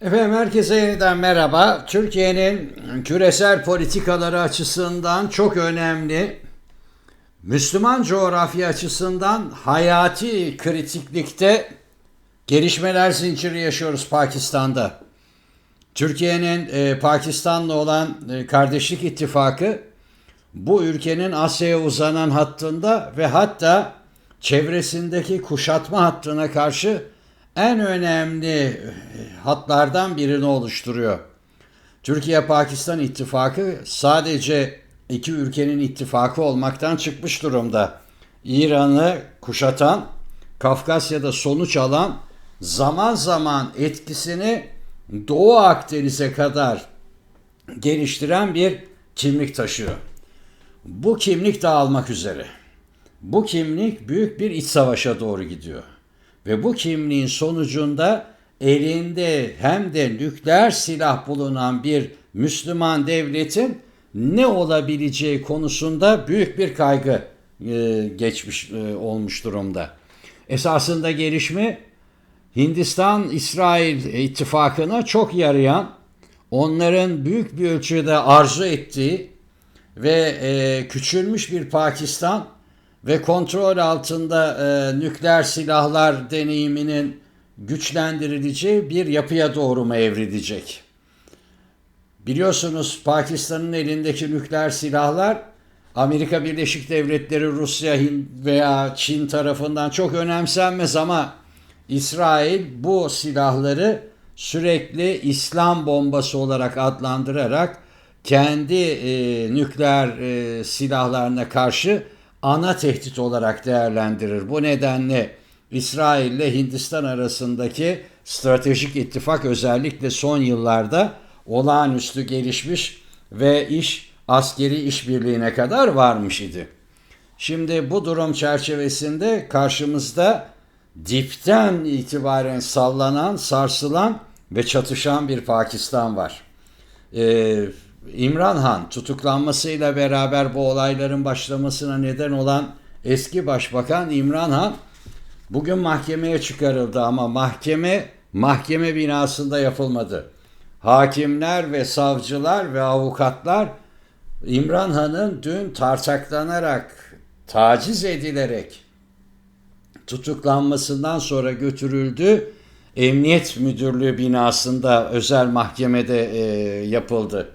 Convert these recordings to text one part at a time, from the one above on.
Efendim herkese yeniden merhaba. Türkiye'nin küresel politikaları açısından çok önemli, Müslüman coğrafya açısından hayati kritiklikte gelişmeler zinciri yaşıyoruz Pakistan'da. Türkiye'nin e, Pakistan'la olan e, kardeşlik ittifakı bu ülkenin Asya'ya uzanan hattında ve hatta çevresindeki kuşatma hattına karşı en önemli hatlardan birini oluşturuyor. Türkiye-Pakistan ittifakı sadece iki ülkenin ittifakı olmaktan çıkmış durumda. İran'ı kuşatan, Kafkasya'da sonuç alan, zaman zaman etkisini Doğu Akdeniz'e kadar geliştiren bir kimlik taşıyor. Bu kimlik dağılmak üzere. Bu kimlik büyük bir iç savaşa doğru gidiyor. Ve bu kimliğin sonucunda elinde hem de nükleer silah bulunan bir Müslüman devletin ne olabileceği konusunda büyük bir kaygı e, geçmiş e, olmuş durumda. Esasında gelişme Hindistan-İsrail ittifakına çok yarayan, onların büyük bir ölçüde arzu ettiği ve e, küçülmüş bir Pakistan ve kontrol altında e, nükleer silahlar deneyiminin güçlendirileceği bir yapıya doğru mu evrilecek? Biliyorsunuz Pakistan'ın elindeki nükleer silahlar Amerika Birleşik Devletleri, Rusya veya Çin tarafından çok önemsenmez ama İsrail bu silahları sürekli İslam bombası olarak adlandırarak kendi e, nükleer e, silahlarına karşı ana tehdit olarak değerlendirir. Bu nedenle İsrail ile Hindistan arasındaki stratejik ittifak özellikle son yıllarda olağanüstü gelişmiş ve iş askeri işbirliğine kadar varmış idi. Şimdi bu durum çerçevesinde karşımızda dipten itibaren sallanan, sarsılan ve çatışan bir Pakistan var. Ee, İmran Han tutuklanmasıyla beraber bu olayların başlamasına neden olan eski başbakan İmran Han bugün mahkemeye çıkarıldı ama mahkeme mahkeme binasında yapılmadı. Hakimler ve savcılar ve avukatlar İmran Han'ın dün tartaklanarak, taciz edilerek tutuklanmasından sonra götürüldü. Emniyet Müdürlüğü binasında özel mahkemede e, yapıldı.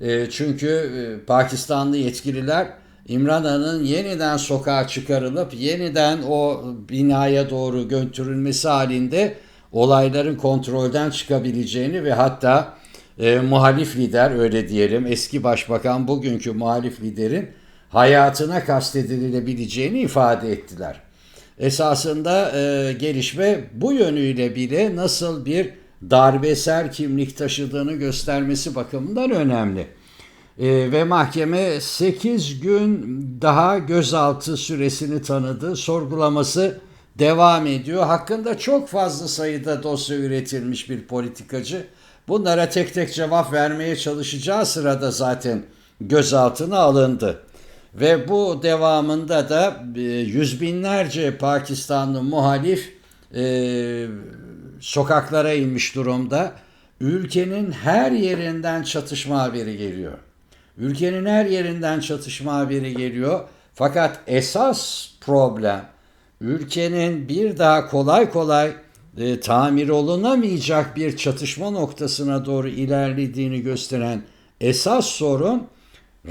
E, çünkü e, Pakistanlı yetkililer İmran Han'ın yeniden sokağa çıkarılıp yeniden o binaya doğru götürülmesi halinde olayların kontrolden çıkabileceğini ve hatta e, muhalif lider öyle diyelim eski başbakan bugünkü muhalif liderin hayatına kastedilebileceğini ifade ettiler. Esasında e, gelişme bu yönüyle bile nasıl bir darbesel kimlik taşıdığını göstermesi bakımından önemli. E, ve mahkeme 8 gün daha gözaltı süresini tanıdı. Sorgulaması devam ediyor. Hakkında çok fazla sayıda dosya üretilmiş bir politikacı. Bunlara tek tek cevap vermeye çalışacağı sırada zaten gözaltına alındı. Ve bu devamında da e, yüz binlerce Pakistanlı muhalif e, sokaklara inmiş durumda. Ülkenin her yerinden çatışma haberi geliyor. Ülkenin her yerinden çatışma haberi geliyor. Fakat esas problem ülkenin bir daha kolay kolay e, tamir olunamayacak bir çatışma noktasına doğru ilerlediğini gösteren esas sorun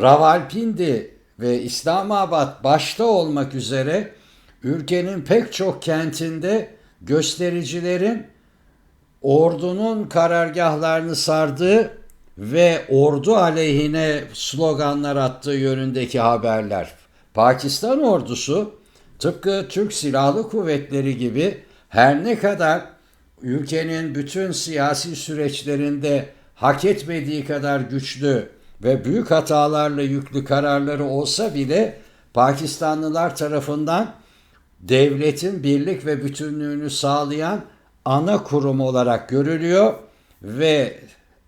Ravalpindi ve İslamabad başta olmak üzere ülkenin pek çok kentinde göstericilerin ordunun karargahlarını sardığı ve ordu aleyhine sloganlar attığı yönündeki haberler. Pakistan ordusu tıpkı Türk Silahlı Kuvvetleri gibi her ne kadar ülkenin bütün siyasi süreçlerinde hak etmediği kadar güçlü ve büyük hatalarla yüklü kararları olsa bile Pakistanlılar tarafından devletin birlik ve bütünlüğünü sağlayan ana kurum olarak görülüyor ve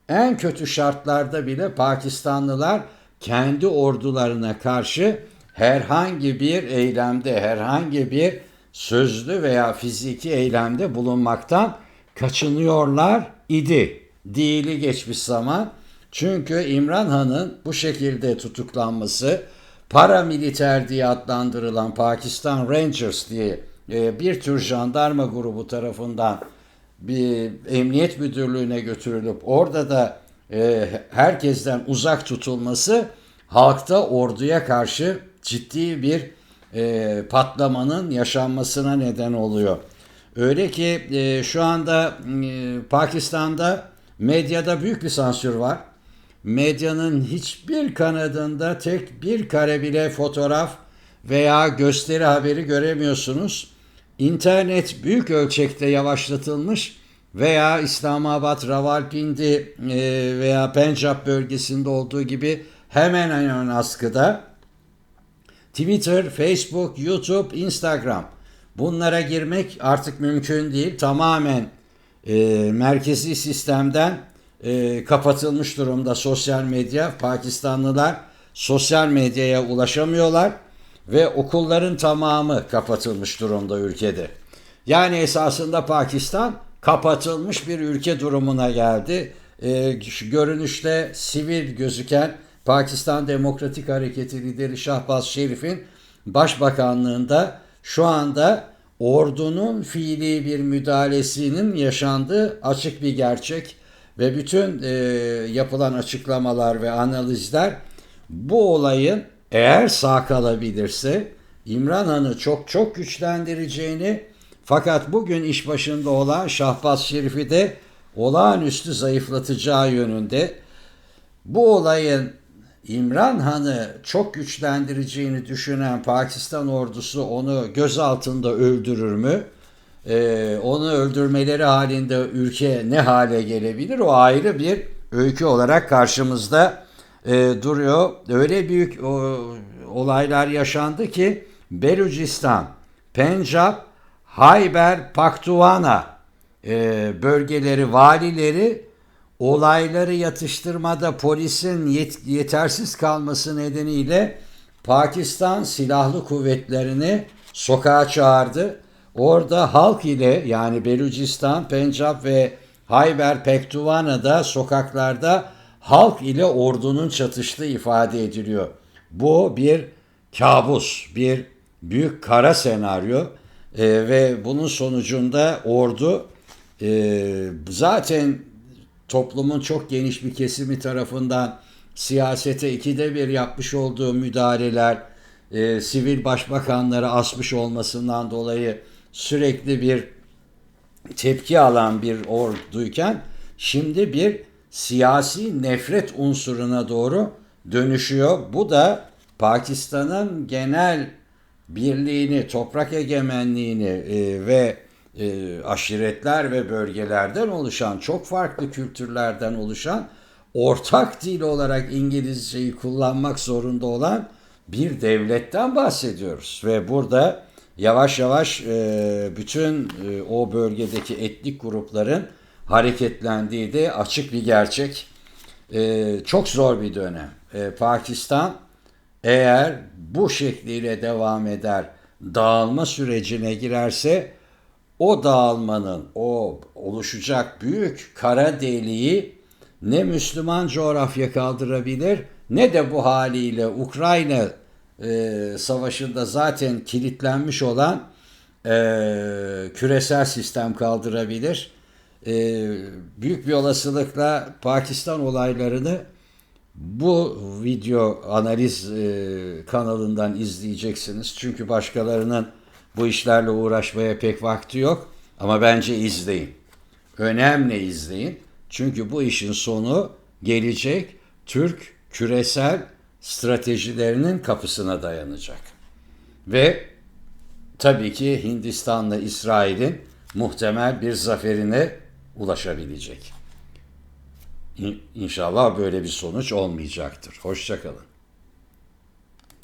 en kötü şartlarda bile Pakistanlılar kendi ordularına karşı herhangi bir eylemde, herhangi bir sözlü veya fiziki eylemde bulunmaktan kaçınıyorlar idi. değili geçmiş zaman. Çünkü İmran Han'ın bu şekilde tutuklanması paramiliter diye adlandırılan Pakistan Rangers diye e, bir tür jandarma grubu tarafından bir emniyet müdürlüğüne götürülüp orada da e, herkesten uzak tutulması halkta orduya karşı ciddi bir e, patlamanın yaşanmasına neden oluyor. Öyle ki e, şu anda Pakistan'da medyada büyük bir sansür var. Medyanın hiçbir kanadında tek bir kare bile fotoğraf veya gösteri haberi göremiyorsunuz. İnternet büyük ölçekte yavaşlatılmış veya İslamabad, Ravalpindi e, veya Pencap bölgesinde olduğu gibi hemen hemen askıda. Twitter, Facebook, YouTube, Instagram bunlara girmek artık mümkün değil. Tamamen e, merkezi sistemden e, kapatılmış durumda sosyal medya. Pakistanlılar sosyal medyaya ulaşamıyorlar ve okulların tamamı kapatılmış durumda ülkede. Yani esasında Pakistan kapatılmış bir ülke durumuna geldi. E, görünüşte sivil gözüken Pakistan Demokratik Hareketi lideri Şahbaz Şerif'in başbakanlığında şu anda ordunun fiili bir müdahalesinin yaşandığı açık bir gerçek ve bütün e, yapılan açıklamalar ve analizler bu olayın eğer sağ kalabilirse İmran Han'ı çok çok güçlendireceğini fakat bugün iş başında olan Şahbaz Şerif'i de olağanüstü zayıflatacağı yönünde bu olayın İmran Han'ı çok güçlendireceğini düşünen Pakistan ordusu onu göz altında öldürür mü? Ee, onu öldürmeleri halinde ülke ne hale gelebilir? O ayrı bir öykü olarak karşımızda e, duruyor. Öyle büyük o, olaylar yaşandı ki Belucistan, Pencap, Hayber Paktuvana e, bölgeleri valileri olayları yatıştırmada polisin yet- yetersiz kalması nedeniyle Pakistan Silahlı Kuvvetlerini sokağa çağırdı. Orada halk ile yani Belucistan, Pencap ve Hayber Pektuvana'da sokaklarda halk ile ordunun çatıştığı ifade ediliyor. Bu bir kabus, bir büyük kara senaryo e, ve bunun sonucunda ordu e, zaten toplumun çok geniş bir kesimi tarafından siyasete ikide bir yapmış olduğu müdahaleler, e, sivil başbakanları asmış olmasından dolayı sürekli bir tepki alan bir orduyken şimdi bir siyasi nefret unsuruna doğru dönüşüyor. Bu da Pakistan'ın genel birliğini, toprak egemenliğini e, ve e, aşiretler ve bölgelerden oluşan, çok farklı kültürlerden oluşan, ortak dil olarak İngilizceyi kullanmak zorunda olan bir devletten bahsediyoruz. Ve burada yavaş yavaş e, bütün o bölgedeki etnik grupların hareketlendiği de açık bir gerçek. E, çok zor bir dönem. E, Pakistan eğer bu şekliyle devam eder, dağılma sürecine girerse o dağılmanın, o oluşacak büyük kara deliği ne Müslüman coğrafya kaldırabilir ne de bu haliyle Ukrayna e, savaşında zaten kilitlenmiş olan e, küresel sistem kaldırabilir. E, büyük bir olasılıkla Pakistan olaylarını bu video analiz e, kanalından izleyeceksiniz. Çünkü başkalarının bu işlerle uğraşmaya pek vakti yok. Ama bence izleyin. Önemli izleyin. Çünkü bu işin sonu gelecek Türk küresel stratejilerinin kapısına dayanacak. Ve tabii ki Hindistan'la İsrail'in muhtemel bir zaferine ulaşabilecek. İnşallah böyle bir sonuç olmayacaktır. Hoşçakalın.